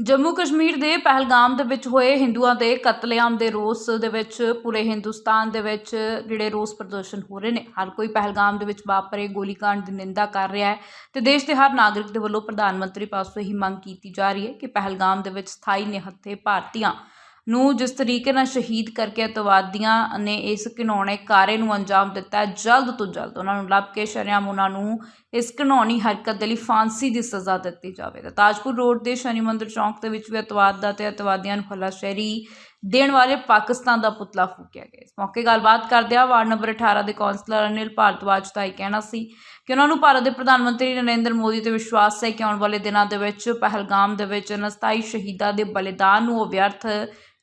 ਜੰਮੂ ਕਸ਼ਮੀਰ ਦੇ ਪਹਿਲਗਾਮ ਦੇ ਵਿੱਚ ਹੋਏ ਹਿੰਦੂਆਂ ਦੇ ਕਤਲੇਆਮ ਦੇ ਰੋਸ ਦੇ ਵਿੱਚ ਪੂਰੇ ਹਿੰਦੁਸਤਾਨ ਦੇ ਵਿੱਚ ਜਿਹੜੇ ਰੋਸ ਪ੍ਰਦਰਸ਼ਨ ਹੋ ਰਹੇ ਨੇ। ਹਰ ਕੋਈ ਪਹਿਲਗਾਮ ਦੇ ਵਿੱਚ ਵਾਪਰੇ ਗੋਲੀकांड ਦੀ ਨਿੰਦਾ ਕਰ ਰਿਹਾ ਹੈ ਤੇ ਦੇਸ਼ ਦੇ ਹਰ ਨਾਗਰਿਕ ਦੇ ਵੱਲੋਂ ਪ੍ਰਧਾਨ ਮੰਤਰੀ ਪਾਸੋਂ ਹੀ ਮੰਗ ਕੀਤੀ ਜਾ ਰਹੀ ਹੈ ਕਿ ਪਹਿਲਗਾਮ ਦੇ ਵਿੱਚ ਸਥਾਈ ਨਿਹੱਥੇ ਭਾਰਤੀਆਂ ਨੂੰ ਜਿਸ ਤਰੀਕੇ ਨਾਲ ਸ਼ਹੀਦ ਕਰਕੇ ਅਤਵਾਦੀਆਂ ਨੇ ਇਸ ਘਿਨੌਣੇ ਕਾਰੇ ਨੂੰ ਅੰਜਾਮ ਦਿੱਤਾ ਜਲਦ ਤੋਂ ਜਲਦ ਉਹਨਾਂ ਨੂੰ ਲੱਭ ਕੇ ਸ਼ਰੇਆਮ ਉਹਨਾਂ ਨੂੰ ਇਸ ਘਿਨੌਣੀ ਹਰਕਤ ਦੇ ਲਈ ਫਾਂਸੀ ਦੀ ਸਜ਼ਾ ਦਿੱਤੀ ਜਾਵੇ ਤਾਂ ਤਾਜਪੁਰ ਰੋਡ ਦੇ ਸ਼ਨੀ ਮੰਦਰ ਚੌਂਕ ਦੇ ਵਿੱਚ ਵੀ ਅਤਵਾਦ ਦਾ ਤੇ ਅਤਵਾਦੀਆਂ ਨੂੰ ਹੱਲਾਸ਼ੇਰੀ ਦੇਣ ਵਾਲੇ ਪਾਕਿਸਤਾਨ ਦਾ ਪੁਤਲਾ ਫੂਕਿਆ ਗਿਆ। ਇਸ ਮੌਕੇ ਗੱਲਬਾਤ ਕਰਦਿਆਂ ਵਾਰਡ ਨੰਬਰ 18 ਦੇ ਕੌਂਸਲਰ ਅਨਿਲ ਭਾਰਤਵਾਜ ਦਾ ਇਹ ਕਹਿਣਾ ਸੀ ਕਿ ਉਹਨਾਂ ਨੂੰ ਭਾਰਤ ਦੇ ਪ੍ਰਧਾਨ ਮੰਤਰੀ ਨਰਿੰਦਰ ਮੋਦੀ ਤੇ ਵਿਸ਼ਵਾਸ ਹੈ ਕਿ ਆਉਣ ਵਾਲੇ ਦਿਨਾਂ ਦੇ ਵਿੱਚ ਪਹਿਲਗਾਮ ਦੇ ਵਿੱਚ ਅਨਸਥਾਈ ਸ਼ਹੀਦਾਂ ਦੇ ਬਲੀਦਾਨ ਨੂੰ ਉਹ ਵਿਅਰਥ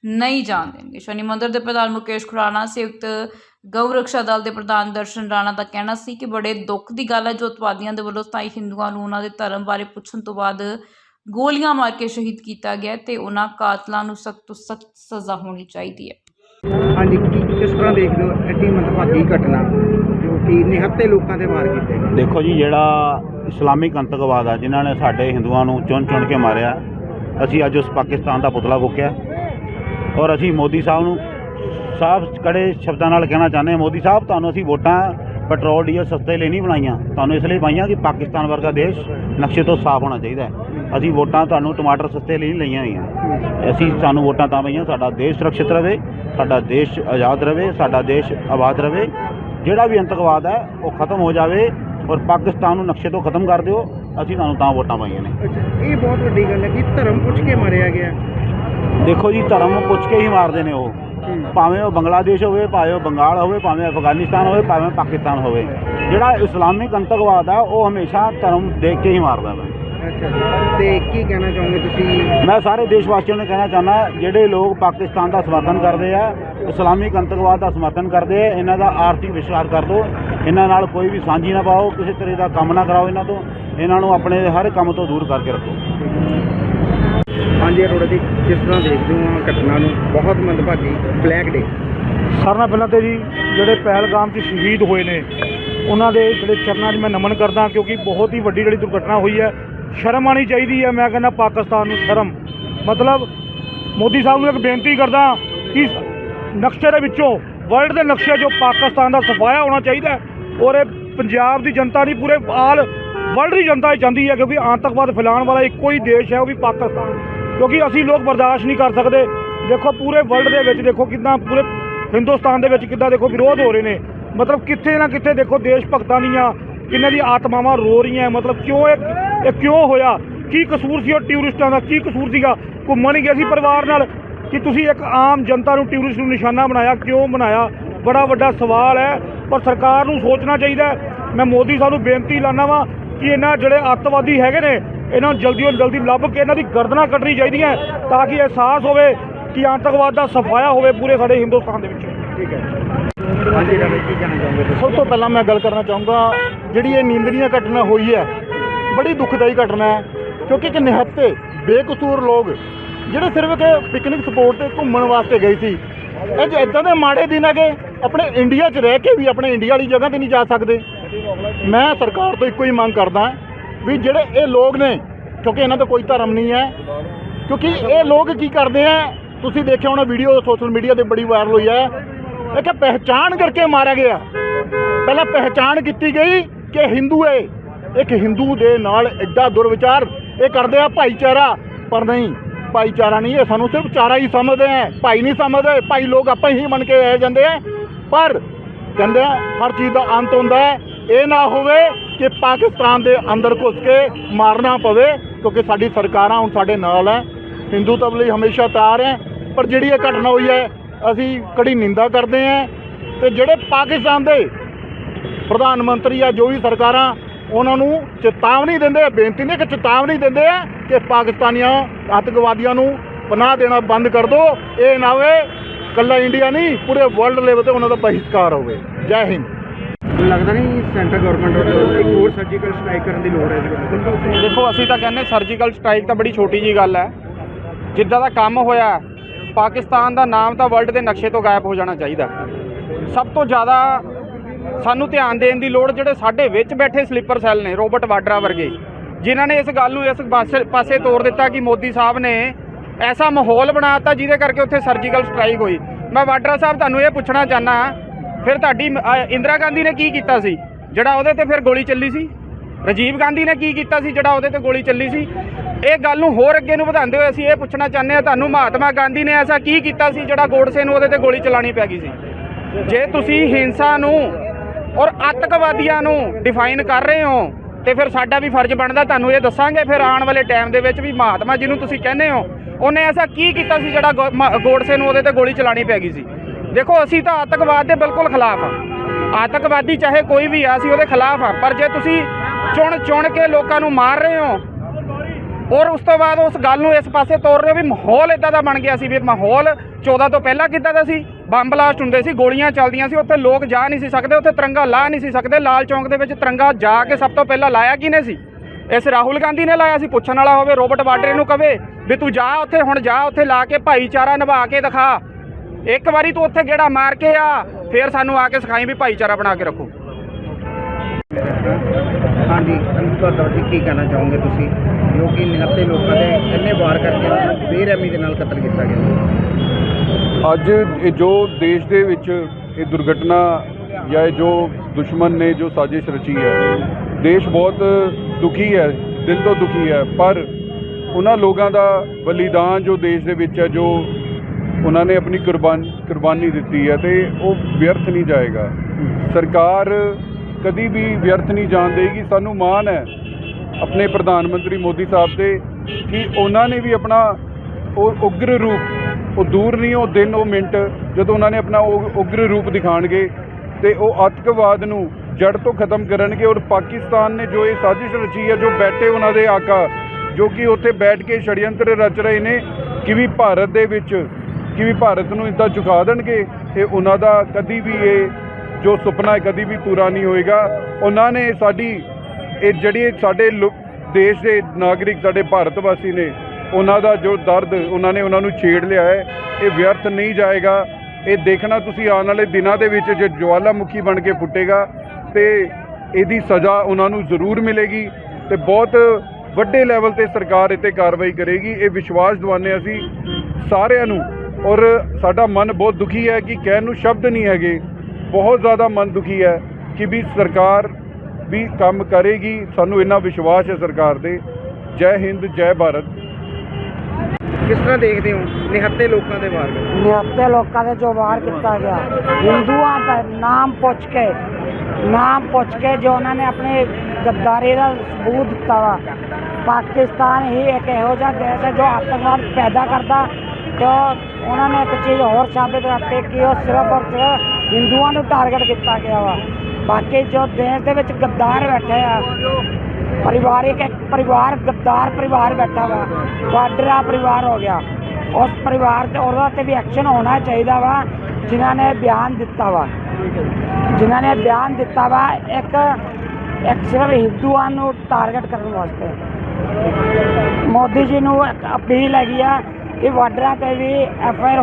ਨਹੀਂ ਜਾਣ ਦੇਣਗੇ। ਸ਼ਨੀ ਮੰਦਰ ਦੇ ਪ੍ਰਧਾਨ ਮੁਕੇਸ਼ ਖੁਰਾਣਾ ਸੰਯੁਕਤ ਗਊ ਰਕਸ਼ਾ ਦਲ ਦੇ ਪ੍ਰਧਾਨ ਦਰਸ਼ਨ ਰਾਣਾ ਦਾ ਕਹਿਣਾ ਸੀ ਕਿ ਬੜੇ ਦੁੱਖ ਦੀ ਗੱਲ ਹੈ ਜੋ ਅਤਵਾਦੀਆਂ ਦੇ ਵੱਲੋਂ ਸਥਾਈ ਹਿੰਦੂਆਂ ਨੂੰ ਉਹਨਾਂ ਦੇ ਧਰਮ ਬਾਰੇ ਪੁੱਛਣ ਤੋਂ ਬਾਅਦ ਗੋਲੀਆਂ ਮਾਰ ਕੇ ਸ਼ਹੀਦ ਕੀਤਾ ਗਿਆ ਤੇ ਉਹਨਾਂ ਕਾਤਲਾਂ ਨੂੰ ਸਖਤ ਤੋਂ ਸਖਤ ਸਜ਼ਾ ਹੋਣੀ ਚਾਹੀਦੀ ਹੈ। ਹਾਂਜੀ ਕੀ ਕਿਸ ਤਰ੍ਹਾਂ ਦੇਖਦੇ ਹੋ ਐਡੀ ਮੰਦਭਾਗੀ ਘਟਨਾ ਜੋ ਕਿ ਨਿਹੱਤੇ ਲੋਕਾਂ ਤੇ ਵਾਰ ਕੀਤੇ ਗਏ? ਦੇਖੋ ਜੀ ਜਿਹੜਾ ਇਸਲਾਮਿਕ ਅੰਤਕਵਾਦ ਆ ਜਿਨ੍ਹਾਂ ਨੇ ਸਾਡੇ ਹਿੰਦੂਆਂ ਨੂੰ ਚੁਣ ਚੁਣ ਕੇ ਮਾਰਿਆ ਅਸੀਂ ਅੱਜ ਉਸ ਪਾਕਿਸਤਾਨ ਦਾ ਪੁਤਲਾ ਫੂਕਿਆ। ਔਰ ਅਸੀਂ ਮੋਦੀ ਸਾਹਿਬ ਨੂੰ ਸਾਫ਼ ਕੜੇ ਸ਼ਬਦਾਂ ਨਾਲ ਕਹਿਣਾ ਚਾਹੁੰਦੇ ਹਾਂ ਮੋਦੀ ਸਾਹਿਬ ਤੁਹਾਨੂੰ ਅਸੀਂ ਵੋਟਾਂ ਪੈਟਰੋਲ ਡੀਜ਼ਲ ਸਸਤੇ ਲਈ ਨਹੀਂ ਬਣਾਈਆਂ। ਤੁਹਾਨੂੰ ਇਸ ਲਈ ਪਾਈਆਂ ਕਿ ਪਾਕਿਸਤਾਨ ਵਰਗਾ ਦੇਸ਼ ਨਕਸ਼ੇ ਤੋਂ ਸਾਫ਼ ਹੋਣਾ ਚਾਹੀਦਾ ਹੈ। ਅਸੀਂ ਵੋਟਾਂ ਤੁਹਾਨੂੰ ਟਮਾਟਰ ਸਸਤੇ ਲਈ ਨਹੀਂ ਲਈਆਂ ਹੋਈਆਂ। ਅਸੀਂ ਸਾਨੂੰ ਵੋਟਾਂ ਤਾਂ ਪਈਆਂ ਸਾਡਾ ਦੇਸ਼ ਸੁਰੱਖਿਅਤ ਰਵੇ ਸਾਡਾ ਦੇਸ਼ ਆਜ਼ਾਦ ਰਵੇ ਸਾਡਾ ਦੇਸ਼ ਆਬਾਦ ਰਵੇ। ਜਿਹੜਾ ਵੀ ਅੰਤਕਵਾਦ ਹੈ ਉਹ ਖਤਮ ਹੋ ਜਾਵੇ ਔਰ ਪਾਕਿਸਤਾਨ ਨੂੰ ਨਕਸ਼ੇ ਤੋਂ ਖਤਮ ਕਰ ਦਿਓ। ਅਸੀਂ ਤੁਹਾਨੂੰ ਤਾਂ ਵੋਟਾਂ ਪਾਈਆਂ ਨੇ। ਅੱਛਾ ਇਹ ਬਹੁਤ ਵੱਡੀ ਗੱਲ ਹੈ ਕਿ ਧਰਮ ਪੁੱਛ ਕੇ ਮਾਰਿਆ ਗਿਆ। ਦੇਖੋ ਜੀ ਧਰਮ ਪੁੱਛ ਕੇ ਹੀ ਮਾਰਦੇ ਨੇ ਉਹ। ਭਾਵੇਂ ਉਹ ਬੰਗਲਾਦੇਸ਼ ਹੋਵੇ ਭਾਵੇਂ ਉਹ ਬੰਗਾਲ ਹੋਵੇ ਭਾਵੇਂ ਅਫਗਾਨਿਸਤਾਨ ਹੋਵੇ ਭਾਵੇਂ ਪਾਕਿਸਤਾਨ ਹੋਵੇ। ਜਿਹੜਾ ਇਸਲਾਮਿਕ ਅੰਤਕਵਾਦ ਆ ਉਹ ਹਮੇਸ਼ਾ ਧਰਮ ਦੇਖ ਕੇ ਹੀ ਮਾਰਦਾ ਵਾ। ਅੱਛਾ ਤੇ ਕੀ ਕਹਿਣਾ ਚਾਹੋਗੇ ਤੁਸੀਂ? ਮੈਂ ਸਾਰੇ ਦੇਸ਼ ਵਾਸੀਆਂ ਨੂੰ ਕਹਿਣਾ ਚਾਹੁੰਦਾ ਜਿਹੜੇ ਲੋਕ ਪਾਕਿਸਤਾਨ ਦਾ ਸਮਰਥਨ ਕਰਦੇ ਆ ਇਸਲਾਮਿਕ ਅੰਤਕਵਾਦ ਦਾ ਸਮਰਥਨ ਕਰਦੇ ਆ ਇਹਨਾਂ ਦਾ ਆਰਥਿਕ ਵਿਸ਼ਵਾਸ ਕਰ ਦਿਓ ਇਹਨਾਂ ਨਾਲ ਕੋਈ ਵੀ ਸਾਂਝੀ ਨਾ ਪਾਓ ਕਿਸੇ ਤਰ੍ਹਾਂ ਦਾ ਕੰਮ ਨਾ ਕਰਾਓ ਇਹਨਾਂ ਤੋਂ। ਇਹਨਾਂ ਨੂੰ ਆਪਣੇ ਹਰ ਕੰਮ ਤੋਂ ਦੂਰ ਕਰਕੇ ਰੱਖੋ। ਹਾਂਜੀ ਅਰੋੜਾ ਜੀ ਕਿਸ ਤਰ੍ਹਾਂ ਦੇਖਦੇ ਹੋ ਆਹ ਘਟਨਾ ਨੂੰ? ਬਹੁਤ ਮੰਦਭਾਗੀ, ਬਲੈਕ ਡੇ ਸਾਰਿਆਂ ਨਾਲ ਪਹਿਲਾਂ ਤੇ ਜੀ, ਜਿਹੜੇ ਪਹਿਲਗਾਮ 'ਚ ਸ਼ਹੀਦ ਹੋਏ ਨੇ, ਉਹਨਾਂ ਦੇ ਜਿਹੜੇ ਚਰਨਾਂ 'ਚ ਮੈਂ ਨਮਨ ਕਰਦਾ ਕਿਉਂਕਿ ਬਹੁਤ ਹੀ ਵੱਡੀ ਜਿਹੜੀ ਦੁਰਘਟਨਾ ਹੋਈ ਹੈ। ਸ਼ਰਮ ਆਣੀ ਚਾਹੀਦੀ ਹੈ, ਮੈਂ ਕਹਿੰਦਾ ਪਾਕਿਸਤਾਨ ਨੂੰ ਸ਼ਰਮ। ਮਤਲਬ ਮੋਦੀ ਸਾਹਿਬ ਨੂੰ ਇੱਕ ਬੇਨਤੀ ਕਰਦਾ ਕਿ ਨਕਸ਼ੇ ਦੇ ਵਿੱਚੋਂ, ਵਰਲਡ ਦੇ ਨਕਸ਼ੇ 'ਚੋਂ ਪਾਕਿਸਤਾਨ ਦਾ ਸਫਾਇਆ ਹੋਣਾ ਚਾਹੀਦਾ ਔਰ ਇਹ ਪੰਜਾਬ ਦੀ ਜਨਤਾ ਨਹੀਂ, ਪੂਰੇ ਆਲ ਵਰਲਡ ਦੀ ਜਨਤਾ ਇਹ ਚਾਹੁੰਦੀ ਹੈ ਕਿਉਂਕਿ ਆਤੰਕਵਾਦ ਫੈਲਾਉਣ ਵਾਲਾ ਇੱਕੋ ਹੀ ਦੇਸ਼ ਹੈ, ਉਹ ਵੀ ਪਾਕਿਸਤਾਨ। ਕਿਉਂਕਿ ਅਸੀਂ ਲੋਕ ਬਰਦਾਸ਼ਤ ਨਹੀਂ ਕਰ ਸਕਦੇ। ਦੇਖੋ ਪੂਰੇ ਵਰਲਡ ਦੇ ਵਿੱਚ ਦੇਖੋ ਕਿੰਨਾ ਪੂਰੇ ਹਿੰਦੁਸਤਾਨ ਦੇ ਵਿੱਚ ਕਿੱਦਾਂ ਦੇਖੋ ਵਿਰੋਧ ਹੋ ਰਹੇ ਨੇ। ਮਤਲਬ ਕਿੱਥੇ ਨਾ ਕਿੱਥੇ ਦੇਖੋ ਦੇਸ਼ ਭਗਤਾਂ ਦੀਆਂ ਕਿੰਨਾਂ ਦੀ ਆਤਮਾਵਾਂ ਰੋ ਰਹੀਆਂ, ਮਤਲਬ ਕਿਉਂ ਇਹ ਇਹ ਕਿਉਂ ਹੋਇਆ? ਕੀ ਕਸੂਰ ਸੀ ਉਹ ਟੂਰਿਸਟਾਂ ਦਾ? ਕੀ ਕਸੂਰ ਸੀਗਾ? ਘੁੰਮਣ ਹੀ ਗਏ ਸੀ ਪਰਿਵਾਰ ਨਾਲ। ਕਿ ਤੁਸੀਂ ਇੱਕ ਆਮ ਜਨਤਾ ਨੂੰ ਟੂਰਿਸਟ ਨੂੰ ਨਿਸ਼ਾਨਾ ਬਣਾਇਆ, ਕਿਉਂ ਬਣਾਇਆ? ਬੜਾ ਵੱਡਾ ਸਵਾਲ ਹੈ। ਪਰ ਸਰਕਾਰ ਨੂੰ ਸੋਚਣਾ ਚਾਹੀਦਾ ਮੈਂ ਮੋਦੀ ਸਾਹਿਬ ਨੂੰ ਬੇਨਤੀ ਲਾਣਾ ਵਾਂ ਕਿ ਇਹਨਾਂ ਜਿਹੜੇ ਅੱਤਵਾਦੀ ਹੈਗੇ ਨੇ ਇਹਨਾਂ ਨੂੰ ਜਲਦੀ ਤੋਂ ਜਲਦੀ ਲੱਭ ਕੇ ਇਹਨਾਂ ਦੀ ਗਰਦਨਾਂ ਕੱਟਣੀ ਚਾਹੀਦੀਆਂ ਤਾਂ ਕਿ ਅਹਿਸਾਸ ਹੋਵੇ ਕਿ ਆਤੰਕਵਾਦ ਦਾ ਸਫਾਇਆ ਹੋਵੇ ਪੂਰੇ ਸਾਡੇ ਹਿੰਦੁਸਤਾਨ ਦੇ ਵਿੱਚ। ਠੀਕ ਹੈ। ਕੀ ਸਭ ਤੋਂ ਪਹਿਲਾਂ ਮੈਂ ਗੱਲ ਕਰਨਾ ਚਾਹੂੰਗਾ ਜਿਹੜੀ ਇਹ ਨੀਂਦਰੀਆਂ ਘਟਨਾ ਹੋਈ ਹੈ ਬੜੀ ਦੁਖਦਾਈ ਘਟਨਾ ਹੈ ਕਿਉਂਕਿ ਇੱਕ ਨਿਹੱਤੇ ਬੇਕਸੂਰ ਲੋਕ ਜਿਹੜੇ ਸਿਰਫ ਇੱਕ ਪਿਕਨਿਕ ਸਪੋਟ ਤੇ ਘੁੰਮਣ ਵਾਸਤੇ ਗਏ ਸੀ ਅੱਜ ਇਦਾਂ ਦੇ ਮਾੜੇ ਦਿਨ ਹੈਗੇ ਆਪਣੇ ਇੰਡੀਆ 'ਚ ਰਹਿ ਕੇ ਵੀ ਆਪਣੇ ਇੰਡੀਆ ਵਾਲੀ ਜਗ੍ਹਾ ਤੇ ਨਹੀਂ ਜਾ ਸਕਦੇ। ਮੈਂ ਸਰਕਾਰ ਤੋਂ ਇੱਕੋ ਹੀ ਮੰਗ ਕਰਦਾ ਵੀ ਜਿਹੜੇ ਇਹ ਲੋਕ ਨੇ, ਕਿਉਂਕਿ ਇਹਨਾਂ ਦਾ ਕੋਈ ਧਰਮ ਨਹੀਂ ਹੈ, ਕਿਉਂਕਿ ਇਹ ਲੋਕ ਕੀ ਕਰਦੇ ਆ, ਤੁਸੀਂ ਦੇਖਿਆ ਹੋਣਾ ਵੀਡੀਓ ਸੋਸ਼ਲ ਮੀਡੀਆ ਤੇ ਬੜੀ ਵਾਇਰਲ ਹੋਈ ਹੈ, ਇਹ ਕਿ ਪਹਿਚਾਣ ਕਰਕੇ ਮਾਰਿਆ ਗਿਆ। ਪਹਿਲਾਂ ਪਹਿਚਾਣ ਕੀਤੀ ਗਈ ਕਿ ਹਿੰਦੂ ਹੈ, ਇੱਕ ਹਿੰਦੂ ਦੇ ਨਾਲ ਐਡਾ ਦੁਰਵਿਚਾਰ, ਇਹ ਕਰਦੇ ਆ ਭਾਈਚਾਰਾ, ਪਰ ਨਹੀਂ, ਭਾਈਚਾਰਾ ਨਹੀਂ, ਇਹ ਸਾਨੂੰ ਸਿਰਫ ਚਾਰਾ ਹੀ ਸਮਝਦੇ ਆ, ਭਾਈ ਨਹੀਂ ਸਮਝਦੇ, ਭਾਈ ਲੋਕ ਆਪਾਂ ਹੀ ਮੰਨ ਕੇ ਰਹਿ ਜਾਂਦੇ ਆ, ਪਰ ਕਹਿੰਦੇ ਆ, ਹਰ ਚੀਜ਼ ਦਾ ਅੰਤ ਹੁੰਦਾ ਹੈ ਇਹ ਨਾ ਹੋਵੇ ਕਿ ਪਾਕਿਸਤਾਨ ਦੇ ਅੰਦਰ ਘੁਸ ਕੇ ਮਾਰਨਾ ਪਵੇ, ਕਿਉਂਕਿ ਸਾਡੀ ਸਰਕਾਰਾਂ ਹੁਣ ਸਾਡੇ ਨਾਲ ਹੈ। ਹਿੰਦੂਤਵ ਲਈ ਹਮੇਸ਼ਾ ਤਿਆਰ ਹੈ, ਪਰ ਜਿਹੜੀ ਇਹ ਘਟਨਾ ਹੋਈ ਹੈ, ਅਸੀਂ ਕੜੀ ਨਿੰਦਾ ਕਰਦੇ ਹਾਂ। ਤੇ ਜਿਹੜੇ ਪਾਕਿਸਤਾਨ ਦੇ ਪ੍ਰਧਾਨ ਮੰਤਰੀ ਆ ਜੋ ਵੀ ਸਰਕਾਰਾਂ, ਉਹਨਾਂ ਨੂੰ ਚੇਤਾਵਨੀ ਦਿੰਦੇ ਬੇਨਤੀ ਨਹੀਂ ਕਿ ਚੇਤਾਵਨੀ ਦਿੰਦੇ ਆ ਕਿ ਪਾਕਿਸਤਾਨੀਆਂ ਆਤੰਕਵਾਦੀਆਂ ਨੂੰ ਪਨਾਹ ਦੇਣਾ ਬੰਦ ਕਰ ਦਿਓ ਇਹ ਨਾ ਹੋਵੇ, ਕੱਲਾ ਇੰਡੀਆ ਨਹੀਂ, ਪੂਰੇ ਵਰਲਡ ਲੈਵਲ ਤੇ ਉਹਨਾਂ ਦਾ ਬਹਿਸ਼ਕਾਰ ਹੋਵੇ। ਜੈ ਹਿੰਦ। ਲੱਗਦਾ ਨਹੀਂ ਸੈਂਟਰ ਗਵਰਨਮੈਂਟ ਵੱਲੋਂ ਇੱਕ ਹੋਰ ਸਰਜੀਕਲ ਸਟ੍ਰਾਈਕ ਕਰਨ ਦੀ ਲੋੜ ਹੈ ਦੇਖੋ, ਅਸੀਂ ਤਾਂ ਕਹਿੰਦੇ ਸਰਜੀਕਲ ਸਟ੍ਰਾਈਕ ਤਾਂ ਬੜੀ ਛੋਟੀ ਜੀ ਗੱਲ ਹੈ। ਜਿੱਦਾਂ ਦਾ ਕੰਮ ਹੋਇਆ ਪਾਕਿਸਤਾਨ ਦਾ ਨਾਮ ਤਾਂ ਵਰਲਡ ਦੇ ਨਕਸ਼ੇ ਤੋਂ ਗਾਇਬ ਹੋ ਜਾਣਾ ਚਾਹੀਦਾ ਸਭ ਤੋਂ ਜ਼ਿਆਦਾ ਸਾਨੂੰ ਧਿਆਨ ਦੇਣ ਦੀ ਲੋੜ ਜਿਹੜੇ ਸਾਡੇ ਵਿੱਚ ਬੈਠੇ ਸਲੀਪਰ ਸੈੱਲ ਨੇ, ਰੋਬਰਟ ਵਾਡਰਾ ਵਰਗੇ, ਜਿਨ੍ਹਾਂ ਨੇ ਇਸ ਗੱਲ ਨੂੰ ਇਸ ਪਾਸੇ ਪਾਸੇ ਤੋੜ ਦਿੱਤਾ ਕਿ ਮੋਦੀ ਸਾਹਿਬ ਨੇ ਐਸਾ ਮਾਹੌਲ ਬਣਾਤਾ ਜਿਹਦੇ ਕਰਕੇ ਉੱਥੇ ਸਰਜੀਕਲ ਸਟ੍ਰਾਈਕ ਹੋਈ। ਮੈਂ ਵਾਡਰਾ ਸਾਹਿਬ ਤੁਹਾਨੂੰ ਇਹ ਪੁੱਛਣਾ ਚਾਹਨਾ ਫਿਰ ਤੁਹਾਡੀ ਇੰਦਰਾ ਗਾਂਧੀ ਨੇ ਕੀ ਕੀਤਾ ਸੀ? ਜਿਹੜਾ ਉਹਦੇ ਤੇ ਫਿਰ ਗੋਲੀ ਚੱਲੀ ਸੀ? ਰਾਜੀਵ ਗਾਂਧੀ ਨੇ ਕੀ ਕੀਤਾ ਸੀ, ਜਿਹੜਾ ਉਹਦੇ ਤੇ ਗੋਲੀ ਚੱਲੀ ਸੀ? ਇਹ ਗੱਲ ਨੂੰ ਹੋਰ ਅੱਗੇ ਨੂੰ ਵਧਾਉਂਦੇ ਹੋਏ ਅਸੀਂ ਇਹ ਪੁੱਛਣਾ ਚਾਹੁੰਦੇ ਹਾਂ, ਤੁਹਾਨੂੰ ਮਹਾਤਮਾ ਗਾਂਧੀ ਨੇ ਐਸਾ ਕੀ ਕੀਤਾ ਸੀ, ਜਿਹੜਾ ਗੋਡਸੇ ਨੂੰ ਉਹਦੇ ਤੇ ਗੋਲੀ ਚਲਾਣੀ ਪੈ ਗਈ ਸੀ? ਜੇ ਤੁਸੀਂ ਹਿੰਸਾ ਨੂੰ ਔਰ ਅੱਤਕਵਾਦੀਆਂ ਨੂੰ ਡਿਫਾਈਨ ਕਰ ਰਹੇ ਹੋ, ਤੇ ਫਿਰ ਸਾਡਾ ਵੀ ਫਰਜ਼ ਬਣਦਾ, ਤੁਹਾਨੂੰ ਇਹ ਦੱਸਾਂਗੇ ਫਿਰ ਆਉਣ ਵਾਲੇ ਟਾਈਮ ਦੇ ਵਿੱਚ ਵੀ ਮਹਾਤਮਾ ਜਿਹਨੂੰ ਤੁਸੀਂ ਕਹਿੰਦੇ ਹੋ, ਉਹਨੇ ਐਸਾ ਕੀ ਕੀਤਾ ਸੀ, ਜਿਹੜਾ ਗੋ- ਮ- ਗੋਡਸੇ ਨੂੰ ਉਹਦੇ ਤੇ ਗੋਲੀ ਚਲਾਣੀ ਪੈ ਗਈ ਸੀ? ਦੇਖੋ, ਅਸੀਂ ਤਾਂ ਆਤੰਕਵਾਦ ਦੇ ਬਿਲਕੁਲ ਖਿਲਾਫ ਆ ਆਤੰਕਵਾਦੀ ਚਾਹੇ ਕੋਈ ਵੀ ਆ, ਅਸੀਂ ਉਹਦੇ ਖਿਲਾਫ ਆ ਪਰ ਜੇ ਤੁਸੀਂ ਚੁਣ ਚੁਣ ਕੇ ਲੋਕਾਂ ਨੂੰ ਮਾਰ ਰਹੇ ਹੋ, ਔਰ ਉਸ ਤੋਂ ਬਾਅਦ ਉਸ ਗੱਲ ਨੂੰ ਇਸ ਪਾਸੇ ਤੋਰ ਰਹੇ ਹੋ ਵੀ ਮਾਹੌਲ ਇਦਾਂ ਦਾ ਬਣ ਗਿਆ ਸੀ ਵੀ ਮਾਹੌਲ 14 ਤੋਂ ਪਹਿਲਾਂ ਕਿੱਦਾਂ ਦਾ ਸੀ? ਬੰਬ ਬਲਾਸਟ ਹੁੰਦੇ ਸੀ, ਗੋਲੀਆਂ ਚੱਲਦੀਆਂ ਸੀ, ਉੱਥੇ ਲੋਕ ਜਾ ਨਹੀਂ ਸੀ ਸਕਦੇ, ਉੱਥੇ ਤਿਰੰਗਾ ਲਾ ਨਹੀਂ ਸੀ ਸਕਦੇ। ਲਾਲ ਚੌਂਕ ਦੇ ਵਿੱਚ ਤਿਰੰਗਾ ਜਾ ਕੇ ਸਭ ਤੋਂ ਪਹਿਲਾਂ ਲਾਇਆ ਕਿਹਨੇ ਸੀ? ਇਸ ਰਾਹੁਲ ਗਾਂਧੀ ਨੇ ਲਾਇਆ ਸੀ। ਪੁੱਛਣ ਵਾਲਾ ਹੋਵੇ, ਰੋਬਰਟ ਵਾਡਰੇ ਨੂੰ ਕਵੇ ਵੀ ਤੂੰ ਜਾ ਉੱਥੇ, ਹੁਣ ਜਾ ਉੱਥੇ ਲਾ ਕੇ ਭਾਈਚਾਰਾ ਨਿਭਾ ਕੇ ਦਿਖਾ। ਇੱਕ ਵਾਰੀ ਤੂੰ ਉੱਥੇ ਗੇੜਾ ਮਾਰ ਕੇ ਆ ਫੇਰ ਸਾਨੂੰ ਆ ਕੇ ਸਿਖਾਈ ਵੀ ਭਾਈਚਾਰਾ ਬਣਾ ਕੇ ਰੱਖੋ। ਹਾਂਜੀ ਤੁਹਾਡਾ ਜੀ ਕੀ ਕਹਿਣਾ ਚਾਹੋਗੇ ਤੁਸੀਂ? ਜੋ ਕਿ ਨਿਹੱਥੇ ਲੋਕਾਂ ਦੇ ਇੰਨੇ ਵਾਰ ਕਰਕੇ ਬੇਰਹਿਮੀ ਦੇ ਨਾਲ ਕਤਲ ਕੀਤਾ ਗਿਆ। ਅੱਜ ਇਹ ਜੋ ਦੇਸ਼ ਦੇ ਵਿੱਚ ਇਹ ਦੁਰਘਟਨਾ ਜਾਂ ਇਹ ਜੋ ਦੁਸ਼ਮਣ ਨੇ ਜੋ ਸਾਜ਼ਿਸ਼ ਰਚੀ ਹੈ ਦੇਸ਼ ਬਹੁਤ ਦੁਖੀ ਹੈ ਦਿਲ ਤੋਂ ਦੁਖੀ ਹੈ ਪਰ ਉਹਨਾਂ ਲੋਕਾਂ ਦਾ ਬਲੀਦਾਨ ਜੋ ਦੇਸ਼ ਦੇ ਵਿੱਚ ਹੈ ਜੋ ਉਹਨਾਂ ਨੇ ਆਪਣੀ ਕੁਰਬਾਨ, ਕੁਰਬਾਨੀ ਦਿੱਤੀ ਹੈ ਤੇ ਉਹ ਵਿਅਰਥ ਨਹੀਂ ਜਾਏਗਾ। ਸਰਕਾਰ ਕਦੀ ਵੀ ਵਿਅਰਥ ਨਹੀਂ ਜਾਣ ਦੇਗੀ। ਸਾਨੂੰ ਮਾਣ ਹੈ ਆਪਣੇ ਪ੍ਰਧਾਨ ਮੰਤਰੀ ਮੋਦੀ ਸਾਹਿਬ ਤੇ ਕਿ ਉਹਨਾਂ ਨੇ ਵੀ ਆਪਣਾ ਉਹ ਉਗਰ ਰੂਪ, ਉਹ ਦੂਰ ਨਹੀਂ, ਉਹ ਦਿਨ, ਉਹ ਮਿੰਟ ਜਦੋਂ ਉਹਨਾਂ ਨੇ ਆਪਣਾ ਉਹ ਉਗਰ ਰੂਪ ਦਿਖਾਣਗੇ ਤੇ ਉਹ ਅੱਤਕਵਾਦ ਨੂੰ ਜੜ ਤੋਂ ਖਤਮ ਕਰਨਗੇ ਔਰ ਪਾਕਿਸਤਾਨ ਨੇ ਜੋ ਇਹ ਸਾਜ਼ਿਸ਼ ਰਚੀ ਹੈ, ਜੋ ਬੈਠੇ ਉਹਨਾਂ ਦੇ ਆਕਾ, ਜੋ ਕਿ ਉੱਥੇ ਬੈਠ ਕੇ ਛੜਯੰਤਰ ਰਚ ਰਹੇ ਨੇ ਕਿ ਵੀ ਭਾਰਤ ਦੇ ਵਿੱਚ ਕਿ ਵੀ ਭਾਰਤ ਨੂੰ ਇਦਾਂ ਝੁਕਾ ਦੇਣਗੇ ਇਹ ਉਹਨਾਂ ਦਾ ਕਦੀ ਵੀ ਇਹ ਜੋ ਸੁਪਨਾ ਹੈ, ਕਦੀ ਵੀ ਪੂਰਾ ਨਹੀਂ ਹੋਏਗਾ। ਉਹਨਾਂ ਨੇ ਸਾਡੀ ਇਹ ਜਿਹੜੀ ਸਾਡੇ ਲੋ- ਦੇਸ਼ ਦੇ ਨਾਗਰਿਕ, ਸਾਡੇ ਭਾਰਤ ਵਾਸੀ ਨੇ, ਉਹਨਾਂ ਦਾ ਜੋ ਦਰਦ, ਉਹਨਾਂ ਨੇ ਉਹਨਾਂ ਨੂੰ ਛੇੜ ਲਿਆ ਹੈ। ਇਹ ਵਿਅਰਥ ਨਹੀਂ ਜਾਏਗਾ। ਇਹ ਦੇਖਣਾ ਤੁਸੀਂ ਆਉਣ ਵਾਲੇ ਦਿਨਾਂ ਦੇ ਵਿੱਚ ਜੇ ਜਵਾਲਾਮੁਖੀ ਬਣ ਕੇ ਫੁੱਟੇਗਾ ਤੇ ਇਹਦੀ ਸਜ਼ਾ ਉਹਨਾਂ ਨੂੰ ਜ਼ਰੂਰ ਮਿਲੇਗੀ ਤੇ ਬਹੁਤ ਵੱਡੇ ਲੈਵਲ ਤੇ ਸਰਕਾਰ ਇੱਥੇ ਕਾਰਵਾਈ ਕਰੇਗੀ। ਇਹ ਵਿਸ਼ਵਾਸ ਦਿਵਾਉਂਦੇ ਹਾਂ ਅਸੀਂ ਸਾਰਿਆਂ ਨੂੰ ਔਰ ਸਾਡਾ ਮਨ ਬਹੁਤ ਦੁਖੀ ਹੈ ਕਿ ਕਹਿਣ ਨੂੰ ਸ਼ਬਦ ਨਹੀਂ ਹੈਗੇ। ਬਹੁਤ ਜ਼ਿਆਦਾ ਮਨ ਦੁਖੀ ਹੈ ਕਿ ਵੀ ਸਰਕਾਰ ਵੀ ਕੰਮ ਕਰੇਗੀ। ਸਾਨੂੰ ਇੰਨਾ ਵਿਸ਼ਵਾਸ ਹੈ ਸਰਕਾਰ ਤੇ। ਜੈ ਹਿੰਦ ਜੈ ਭਾਰਤ। ਕਿਸ ਤਰ੍ਹਾਂ ਦੇਖਦੇ ਹੋ? ਨਿਹੱਥੇ ਲੋਕਾਂ ਦੇ ਵਾਰ ਨਿਹੱਤੇ ਲੋਕਾਂ ਦੇ ਜੋ ਵਾਰ ਕੀਤਾ ਗਿਆ। ਹਿੰਦੂਆਂ ਦਾ ਨਾਮ ਪੁੱਛ ਕੇ ਨਾਮ ਪੁੱਛ ਕੇ ਜੋ ਉਹਨਾਂ ਨੇ ਆਪਣੇ ਗੱਦਾਰੀ ਦਾ ਸਬੂਤ ਦਿੱਤਾ ਵਾ। ਪਾਕਿਸਤਾਨ ਹੀ ਇੱਕ ਇਹੋ ਜਿਹਾ ਦੇਸ਼ ਹੈ ਜੋ ਆਤੰਕਵਾਦ ਪੈਦਾ ਕਰਦਾ। ਤੇ ਉਹਨਾਂ ਨੇ ਇੱਕ ਚੀਜ਼ ਹੋਰ ਸਾਬਿਤ ਕਰਤੀ ਕਿ ਉਹ ਸਿਰਫ ਔਰ ਸਿਰਫ ਹਿੰਦੂਆਂ ਨੂੰ ਟਾਰਗੇਟ ਕੀਤਾ ਗਿਆ ਵਾ। ਬਾਕੀ ਜੋ ਦੇਸ਼ ਦੇ ਵਿੱਚ ਗੱਦਾਰ ਬੈਠੇ ਆ, ਪਰਿਵਾਰਿਕ ਇੱਕ ਪਰਿਵਾਰ, ਗੱਦਾਰ ਪਰਿਵਾਰ ਬੈਠਾ ਵਾ ਵਾਡਰਾ ਪਰਿਵਾਰ ਹੋ ਗਿਆ। ਉਸ ਪਰਿਵਾਰ ਤੇ ਉਹਨਾਂ ਤੇ ਵੀ ਐਕਸ਼ਨ ਹੋਣਾ ਚਾਹੀਦਾ ਵਾ, ਜਿਨ੍ਹਾਂ ਨੇ ਬਿਆਨ ਦਿੱਤਾ ਵਾ। ਜਿਨ੍ਹਾਂ ਨੇ ਬਿਆਨ ਦਿੱਤਾ ਵਾ, ਇੱਕ ਇੱਕ ਸਿਰਫ ਹਿੰਦੂਆਂ ਨੂੰ ਟਾਰਗੇਟ ਕਰਨ ਵਾਸਤੇ। ਮੋਦੀ ਜੀ ਨੂੰ ਇੱਕ ਅਪੀਲ ਹੈਗੀ ਆ ਕਿ ਵਾਡਰਾ ਤੇ ਵੀ ਐਫ ਆਈ ਆਰ